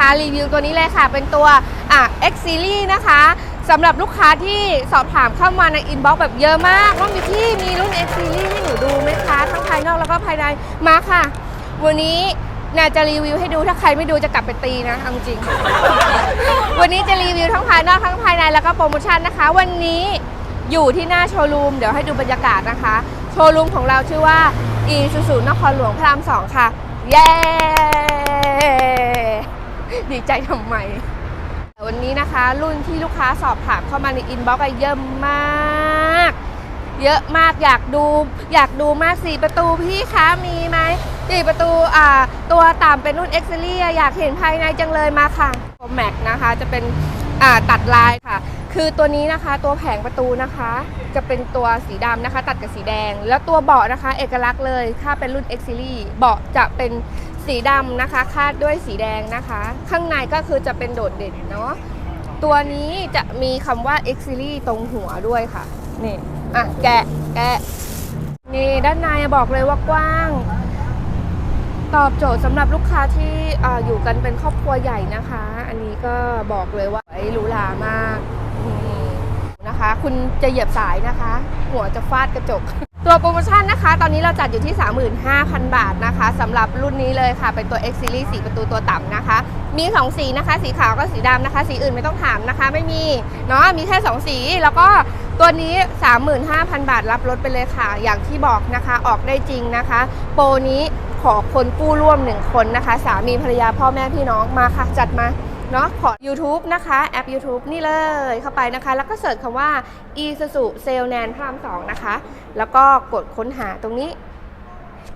คะรีวิวตัวนี้เลยค่ะ เป็นตัวอะ X Series นะคะสำหรับลูกค้าที่สอบถามเข้ามาในอินบ็อกซ์แบบเยอะมากว่ามีพี่มีรุ่น X Series ให้หนูดูไหมคะทั้งภายนอกแล้วก็ภายในมาค่ะ วันนี้นาจะรีวิวให้ดูถ้าใครไม่ดูจะกลับไปตีนะเอาจริง วันนี้จะรีวิวทั้งภายนอกทั้งภายในแล้วก็โปรโมชั่นนะคะ วันนี้อยู่ที่หน้าโชว์รูมเดี๋ยวให้ดูบรรยากาศนะคะ โชว์รูมของเราชื่อว่าอีซูซูนครหลวงพระรามสองค่ะ เย้ ดีใจทำไมวันนี้นะคะ รุ่นที่ลูกค้าสอบถามเข้ามาในอินบ็อกซ์เยอะมาก เยอะมากอยากดู อยากดูมากสี่ประตูพี่คะมีไหมสี่ประตูอ่าตัวต่ำเป็นรุ่น X Series อะอยากเห็นภายในจังเลยมาค่ะตัวแม็กนะคะจะเป็นอ่าตัดลายค่ะ คือตัวนี้นะคะตัวแผงประตูนะคะ จะเป็นตัวสีดำนะคะ ตัดกับสีแดง แล้วตัวเบาะนะคะ เอกลักษณ์เลยถ้าเป็นรุ่น X Series เบาะจะเป็น สีดำนะคะ คาดด้วยสีแดงนะคะ ข้างในก็คือจะเป็นโดดเด่นเนาะตัวนี้จะมีคำว่า X Series ตรงหัวด้วยค่ะ นี่ อะ แกะ แกะ นี่ด้านในบอกเลยว่ากว้าง ตอบโจทย์สำหรับลูกค้าที่ออยู่กันเป็นครอบครัวใหญ่นะคะ อันนี้ก็บอกเลยว่าไอ้หรูหรามากนี่นะคะ คุณจะเหยียบสายนะคะ หัวจะฟาดกระจก ตัวโปรโมชั่นนะคะ ตอนนี้เราจัดอยู่ที่ 35,000 บาทนะคะสำหรับรุ่นนี้เลยค่ะ เป็นตัว X Series สีประตูตัวต่ำนะคะ มี 2 สีนะคะ สีขาวกับสีดำนะคะ สีอื่นไม่ต้องถามนะคะ ไม่มีเนาะมีแค่ 2 สีแล้วก็ตัวนี้ 35,000 บาทรับรถไปเลยค่ะ อย่างที่บอกนะคะออกได้จริงนะคะ โปรนี้ขอคนกู้ร่วม 1 คนนะคะ สามีภรรยาพ่อแม่พี่น้องมาค่ะ จัดมา เนาะขอ YouTube นะคะ แอป YouTube นี่เลยเข้าไปนะคะ แล้วก็เสิร์ชคำว่า e s u s u s a l e n a n พราม2นะคะ แล้วก็กดค้นหาตรงนี้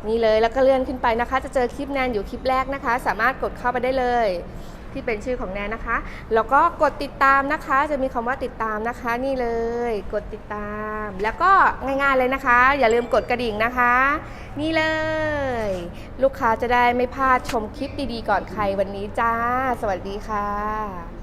นี่เลยแล้วก็เลื่อนขึ้นไปนะคะ จะเจอคลิปแนนอยู่คลิปแรกนะคะ สามารถกดเข้าไปได้เลยที่เป็นชื่อของแนนนะคะ แล้วก็กดติดตามนะคะ จะมีคำว่าติดตามนะคะ นี่เลย กดติดตาม แล้วก็ง่ายๆเลยนะคะ อย่าลืมกดกระดิ่งนะคะ นี่เลย ลูกค้าจะได้ไม่พลาดชมคลิปดีๆก่อนใครวันนี้จ้า สวัสดีค่ะ